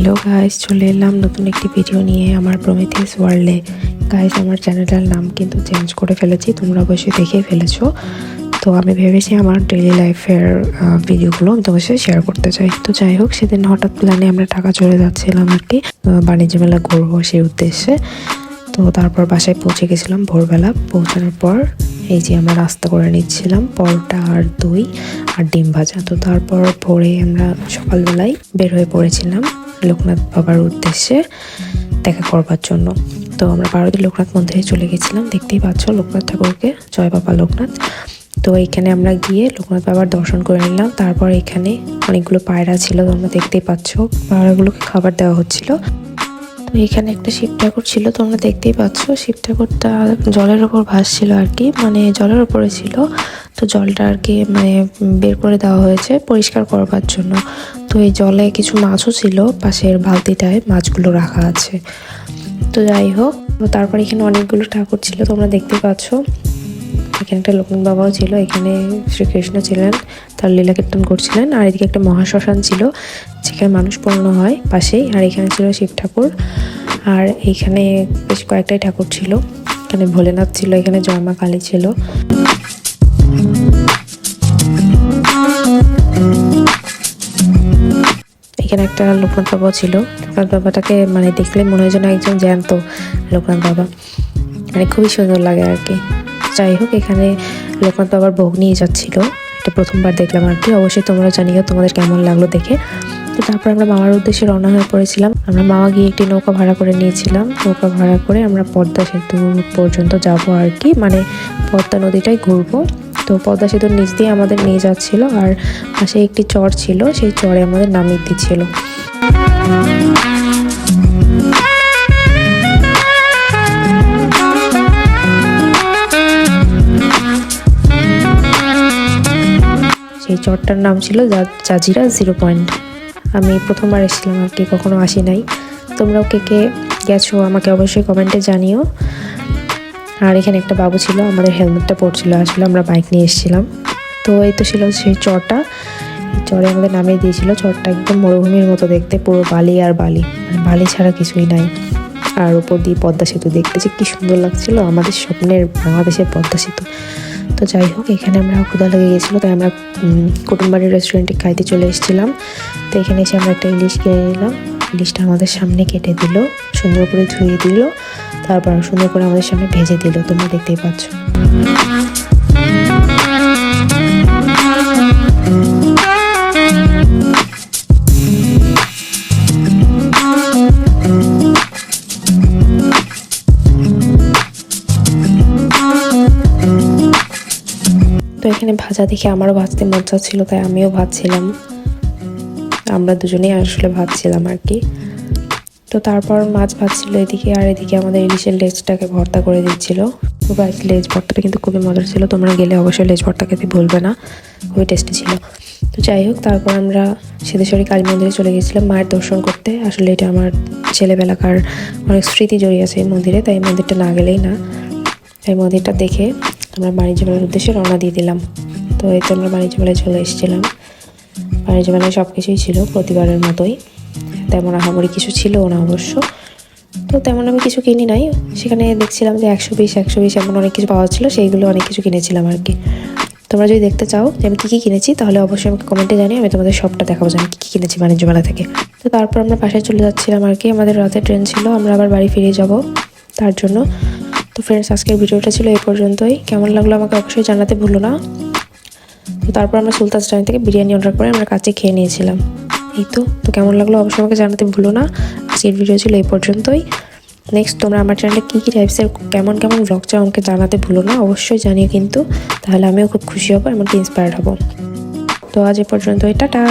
Hello guys চলে এলাম নতুন একটি ভিডিও নিয়ে আমার প্রমিথিস ওয়ার্ল্ডে গাইস আমার চ্যানেলটার নাম কিন্তু চেঞ্জ করে ফেলেছি, তোমরা অবশ্যই দেখে ফেলেছো। তো আমি ভেবেছি আমার ডেইলি লাইফের ভিডিওগুলো আমি তোমার সাথে শেয়ার করতে চাই। তো যাই হোক, সেদিন হঠাৎ প্ল্যানে আমরা টাকা চলে যাচ্ছিলাম আর কি বাণিজ্য মেলা ঘুরবো সেই উদ্দেশ্যে। তো তারপর বাসায় পৌঁছে গেছিলাম ভোরবেলা। পৌঁছানোর পর এই যে আমরা রাস্তা করে নিচ্ছিলাম, পরোটা আর দই আর ডিম ভাজা। তো তারপর ভোরে আমরা সকালবেলায় বের হয়ে পড়েছিলাম। লোকনাথ বাবার উদ্দেশ্যে দেখা করবার জন্য। তো আমরা পার্বতী লোকনাথ মন্দিরে চলে গেছিলাম। দেখতেই পাচ্ছ লোকনাথ ঠাকুরকে। জয় বাবা লোকনাথ। তো এখানে আমরা গিয়ে লোকনাথ বাবার দর্শন করে নিলাম। তারপর এখানে অনেকগুলো পায়রা ছিল, তোমরা দেখতেই পাচ্ছ। পায়রাগুলোকে খাবার দেওয়া হচ্ছিল। তো এখানে একটা শিব ঠাকুর ছিল, তোমরা দেখতেই পাচ্ছ। শিব ঠাকুরটা জলের ওপর ভাসছিল আর কি। মানে জলের ওপরে ছিল। তো জলটা আর কি মানে বের করে দেওয়া হয়েছে পরিষ্কার করবার জন্য। তো এই জলে কিছু মাছও ছিল পাশের বালতিটায়, মাছগুলো রাখা আছে। তো যাই হোক তারপর এখানে অনেকগুলো ঠাকুর ছিল, তোমরা দেখতে পাচ্ছ। এখানে একটা লোকনাথ বাবাও ছিল, এখানে শ্রীকৃষ্ণ ছিলেন, তার লীলা কীর্তন করছিলেন, আর এদিকে একটা মহাশ্মশান ছিল, যেখানে মানুষ পূর্ণ হয় পাশেই, আর এখানে ছিল শিব ঠাকুর। আর এইখানে বেশ কয়েকটাই ঠাকুর ছিল, এখানে ভোলেনাথ ছিল, এখানে জয়মা কালী ছিল। এখানে একটা লোকনাথ বাবা ছিল। লোকনাথ বাবাটাকে মানে দেখলে মনে হয় যেন একজন জ্যান্ত লোকনাথ বাবা। মানে খুবই সুন্দর লাগে আর কি। যাই হোক, এখানে লোকনাথ বাবার ভোগ নিয়ে যাচ্ছিল। এটা প্রথমবার দেখলাম আর কি। অবশ্যই তোমরা জানিও তোমাদের কেমন লাগল দেখে। তো তারপর আমরা মামার উদ্দেশ্যে রওনা হয়ে পড়েছিলাম। আমরা মামা গিয়ে একটি নৌকা ভাড়া করে নিয়েছিলাম। নৌকা ভাড়া করে আমরা পদ্মা সেতু পর্যন্ত যাব আর কি। মানে পদ্মা নদীটাই ঘুরবো। তো পদ্মা সেতুর নিচ দিয়ে আমাদের নিয়ে যাচ্ছিল আর পাশে একটি চর ছিল, সেই চরে আমাদের নামিয়ে দিচ্ছিল। সেই চরটার নাম ছিল জাজিরা জিরো পয়েন্ট। আমি প্রথমবার এসেছিলাম আর কি, কখনো আসি নাই। তোমরাও কে কে গেছো আমাকে অবশ্যই কমেন্টে জানিও। আর এখানে একটা বাবু ছিল, আমাদের হেলমেটটা পড়ছিল আসলে আমরা বাইক নিয়ে এসেছিলাম। তো এই তো ছিল সেই চরটা। চরে আমাদের নামিয়ে দিয়েছিল, চরটা একদম মরুভূমির মতো দেখতে, পুরো বালি আর বালি। বালি ছাড়া কিছুই নাই। আর উপর দিয়ে পদ্মা সেতু দেখতে যে কি সুন্দর লাগছিল, আমাদের স্বপ্নের বাংলাদেশের পদ্মা সেতু। তো যাই হোক, এখানে আমরা ক্ষুদা লেগে গেছিল, তাই আমরা কুটুমবাড়ির রেস্টুরেন্টে খাইতে চলে এসেছিলাম। তো এখানে এসে আমরা একটা ইলিশ কিনে নিলাম। ইলিশটা আমাদের সামনে কেটে দিল, সুন্দর করে ধুয়ে দিল, তারপর সুন্দর করে আমাদের সামনে ভেজে দিল। তোমরা দেখতেই পাচ্ছ। তো এখানে ভাজা দেখে আমারও ভাজতে মজা ছিল, তাই আমিও ভাজছিলাম। আমরা দুজনেই আসলে ভাবছিলাম আর কি। তো তারপর মাছ ভাজছিল এদিকে আর এদিকে আমাদের ইলিশের লেজটাকে ভর্তা করে দিচ্ছিল। তো গাইস লেজ ভর্তাটা কিন্তু খুবই মজার ছিল, তোমরা গেলে অবশ্যই লেজ ভর্তা খেতে ভুলবে না, খুবই টেস্টি ছিল। তো যাই হোক, তারপর আমরা সিদ্ধেশ্বরী কালী মন্দিরে চলে গেছিলাম মায়ের দর্শন করতে। আসলে এটা আমার ছেলেবেলাকার অনেক স্মৃতি জড়িয়ে আছে এই মন্দিরে, তাই মন্দিরটা না গেলেই না। তাই মন্দিরটা দেখে আমরা বাণিজ্য মেলার উদ্দেশ্যে রওনা দিয়ে দিলাম। তো এই তো আমরা বাণিজ্য মেলায় চলে এসেছিলাম। বাণিজ্য মেলায় সব কিছুই ছিল প্রতিবারের মতোই। তেমন আহামরি কিছু ছিল না অবশ্য। তো তেমন আমি কিছু কিনি নাই। সেখানে দেখছিলাম যে একশো বিশ একশো বিশ এমন অনেক কিছু পাওয়া ছিল, সেইগুলো অনেক কিছু কিনেছিলাম আর কি তোমরা যদি দেখতে চাও যে আমি কী কী কিনেছি, তাহলে অবশ্যই আমাকে কমেন্টে জানিয়ে আমি তোমাদের সবটা দেখাবো যে আমি কী কী কিনেছি বাণিজ্য মেলা থেকে। তো তারপর আমরা বাসায় চলে যাচ্ছিলাম আর কি আমাদের রাতে ট্রেন ছিল, আমরা আবার বাড়ি ফিরে যাব তার জন্য। তো ফ্রেন্ডস আজকের ভিডিওটা ছিল এই পর্যন্তই। কেমন লাগল আমাকে অবশ্যই জানাতে ভুলো না। তারপর আমরা সুলতান স্টাইন থেকে বিরিয়ানি অর্ডার করে আমরা কাছে খেয়ে নিয়েছিলাম। এই তো তো কেমন লাগল অবশ্যই আমাকে জানাতে ভুলো না। আজকের ভিডিও ছিল এই পর্যন্তই। নেক্সট তোমরা আমার চ্যানেলে কী কী টাইপসের কেমন কেমন ব্লগ চাও আমাকে জানাতে ভুলো না, অবশ্যই জানিও কিন্তু। তাহলে আমিও খুব খুশি হব, এমনকি ইন্সপায়ার্ড হব। তো আজ এ পর্যন্তই, টাটা!